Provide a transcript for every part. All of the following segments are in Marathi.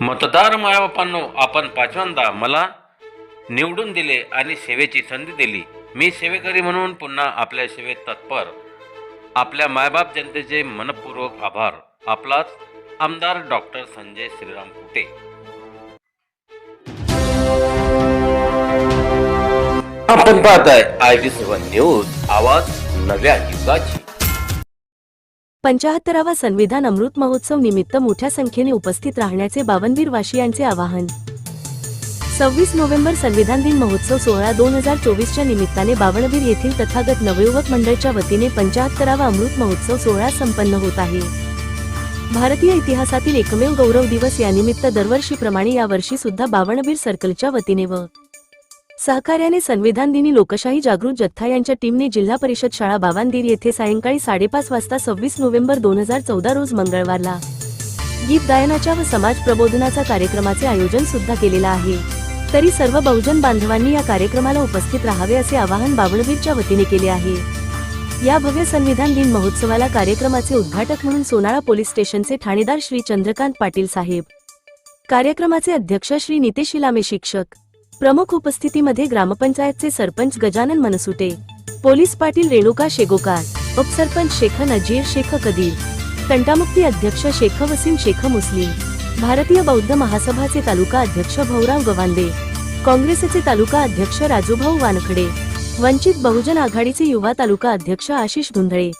मतदार मायाबापांनो आपण पाचव्यांदा मला निवडून दिले आणि सेवेची संधी दिली. मी सेवेकरी म्हणून पुन्हा आपल्या सेवेत तत्पर. आपल्या मायबाप जनतेचे मनपूर्वक आभार. आपलाच आमदार डॉक्टर संजय श्रीराम कुटे. आपण पाहताय आय बी सेवन न्यूज आवाज नव्या युगाची. पंचाहत्तरावा संविधान अमृत महोत्सव निमित्त मोठ्या संख्येने उपस्थित राहण्याचे बावनवीर वाशियांचे आवाहन. सव्वीस नोव्हेंबर संविधान दिन महोत्सव सोहळा दोन हजार चोवीसच्या निमित्ताने बावणवीर येथील तथागत नवयुवक मंडळच्या वतीने पंचाहत्तरावा अमृत महोत्सव सोहळा संपन्न होत आहे. भारतीय इतिहासातील एकमेव गौरव दिवस यानिमित्त दरवर्षीप्रमाणे यावर्षी सुद्धा बावणवीर सर्कलच्या वतीने व सहकार्याने संविधान दिनी लोकशाही जागृत जथ्था यांच्या टीमने जिल्हा परिषद शाळा बावांदीर येथे सायंकाळी साडेपाच वाजता सव्वीस नोव्हेंबर दोन हजार चौदा रोज मंगळवारला गीत गायनाच्या व समाज प्रबोधनाचा कार्यक्रमाचे आयोजन सुद्धा केलेलं आहे. तरी सर्व बहुजन बांधवांनी या कार्यक्रमाला उपस्थित राहावे असे आवाहन बावळवीरच्या वतीने केले आहे. या भव्य संविधान दिन महोत्सवाला कार्यक्रमाचे उद्घाटक म्हणून सोनाळा पोलीस स्टेशनचे ठाणेदार श्री चंद्रकांत पाटील साहेब. कार्यक्रमाचे अध्यक्ष श्री नितेश इलामे शिक्षक. प्रमुख उपस्थितीमध्ये ग्रामपंचायतचे सरपंच गजानन मनसुटे पोलीस पाटील रेणुका शेगोकार उपसरपंच शेख नजीर शेख कदीर तंटामुक्ती अध्यक्ष शेख वसीम शेख मुस्लिम भारतीय बौद्ध महासभाचे तालुका अध्यक्ष भाऊराव गवांदे काँग्रेसचे तालुका अध्यक्ष राजूभाऊ वानखडे वंचित बहुजन आघाडीचे युवा तालुका अध्यक्ष आशिष धुंधळे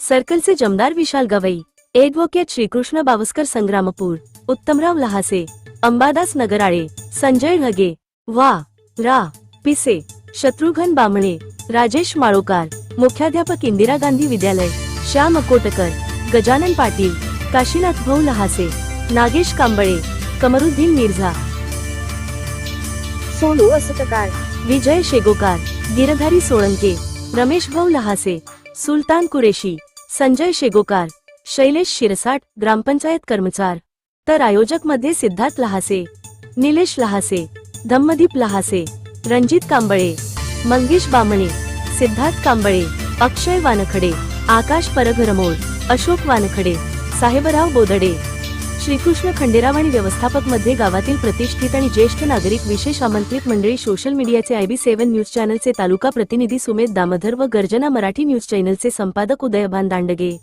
सर्कलचे जमदार विशाल गवई एडव्होकेट श्रीकृष्ण बावस्कर संग्रामपूर उत्तमराव लहासे अंबादास नगराळे संजय ढगे वा रा पिसे शत्रुघ्न बामणे राजेश माळोकार मुख्याध्यापक इंदिरा गांधी विद्यालय श्याम अकोटकर गजानन पाटील काशीनाथ भाऊ लहासे नागेश कांबळे कमरुद्दीन मिर्झा. सोनू असटकार विजय शेगोकार गिरधारी सोळंके रमेश भाऊ लहासे सुलतान कुरेशी संजय शेगोकार शैलेश शिरसाट ग्रामपंचायत कर्मचार. तर आयोजकमध्ये सिद्धार्थ लहासे निलेश लहासे धम्मदीप लहासे रणजित कांबळे मंगेश बामणे सिद्धार्थ कांबळे अक्षय वानखडे आकाश परघरमोळ अशोक वानखडे साहेबराव बोदडे. श्रीकृष्ण खंडेराव आणि व्यवस्थापकमध्ये गावातील प्रतिष्ठित आणि ज्येष्ठ नागरिक विशेष आमंत्रित मंडळी सोशल मीडियाचे आय बी सेव्हन न्यूज चॅनलचे तालुका प्रतिनिधी सुमेध दामोदर व गर्जना मराठी न्यूज चॅनलचे संपादक Udaybhan Dandge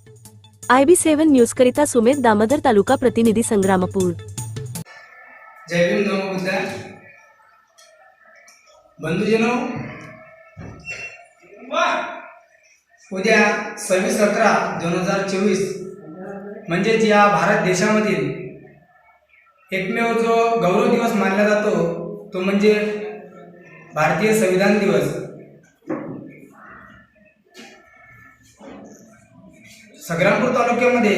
I B seven news करिता सुमेध दामोदर तालुका प्रतिनिधी संग्रामपूर. जय भीम नमो बंधुजनो उद्या सव्वीस अकरा दोन हजार चोवीस म्हणजेच या भारत देशामधील एकमेव जो गौरव दिवस मानला जातो तो म्हणजे भारतीय संविधान दिवस. संग्रामपूर तालुक्यामध्ये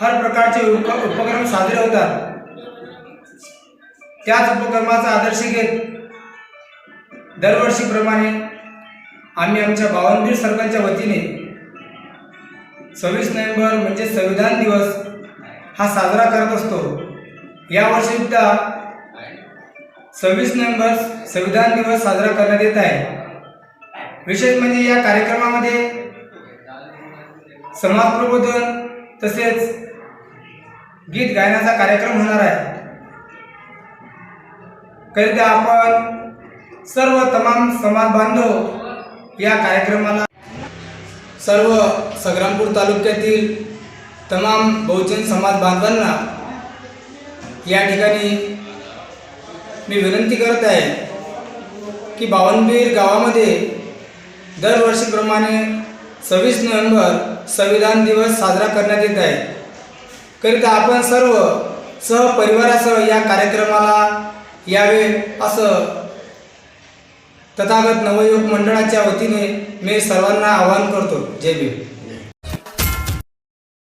हर प्रकारचे उप उपक्रम साजरे होतात. त्याच उपक्रमाचा आदर्श घेत दरवर्षीप्रमाणे आम्ही आमच्या बावनबीर सरकारच्या वतीने सव्वीस नोव्हेंबर म्हणजे संविधान दिवस हा साजरा करत असतो. यावर्षीसुद्धा सव्वीस नोव्हेंबर संविधान दिवस साजरा करण्यात येत आहे. विशेष म्हणजे या कार्यक्रमामध्ये समाज प्रबोधन तसेच गीत गायनाचा कार्यक्रम होणार आहे. करिता आपण सर्व तमाम समाज बांधव या कार्यक्रमाला सर्व संग्रामपूर तालुक्यातील तमाम बहुजन समाज बांधवांना या ठिकाणी मी विनंती करत आहे की बावनबीर गावामध्ये दरवर्षीप्रमाणे सव्वीस नोव्हेंबर संविधान दिवस साजरा करण्यात येत आहे. करिता आपण सर्व सहपरिवारासह या कार्यक्रमाला यावे असं तथागत नवयुवक मंडळाच्या वतीने मी सर्वांना आवाहन करतो. जय भीम.